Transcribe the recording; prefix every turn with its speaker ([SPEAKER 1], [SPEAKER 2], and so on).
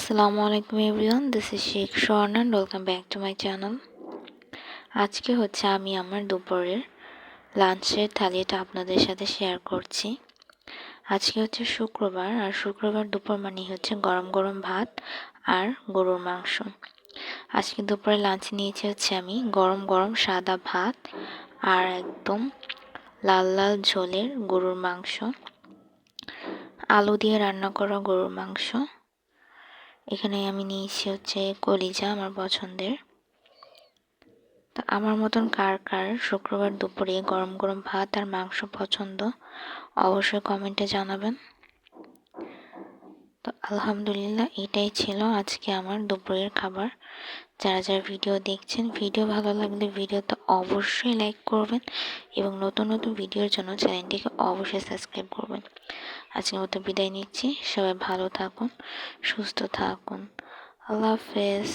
[SPEAKER 1] আসসালামু আলাইকুম everyone, this is Sheikh Swarna and welcome back to my channel. আজকে হচ্ছে আমি আমার দুপুরের লাঞ্চের থালিটা আপনাদের সাথে শেয়ার করছি। আজকে হচ্ছে শুক্রবার, আর শুক্রবার দুপুর মানে হচ্ছে গরম গরম ভাত আর গরুর মাংস। আজকে দুপুরে লাঞ্চ নিয়েছি হচ্ছে আমি গরম গরম সাদা ভাত আর একদম লাল লাল ঝোলের গরুর মাংস। আলু দিয়ে রান্না করা গরুর মাংস। এখানে আমি নিয়েছি হচ্ছে কলিজা আমার পছন্দের। তো আমার মতন কার কার শুক্রবার দুপুরে গরম গরম ভাত আর মাংস পছন্দ, অবশ্যই কমেন্টে জানাবেন। তো আলহামদুলিল্লাহ এটাই ছিল আজকে আমার দুপুরের খাবার। যারা যারা ভিডিও দেখছেন, ভিডিও ভালো লাগলে ভিডিওতে অবশ্যই লাইক করবেন এবং নতুন নতুন ভিডিওর জন্য চ্যানেলটিকে অবশ্যই সাবস্ক্রাইব করবেন। আজকের মতো বিদায় নিচ্ছি। সবাই ভালো থাকুন, সুস্থ থাকুন। আল্লাহ হাফেজ।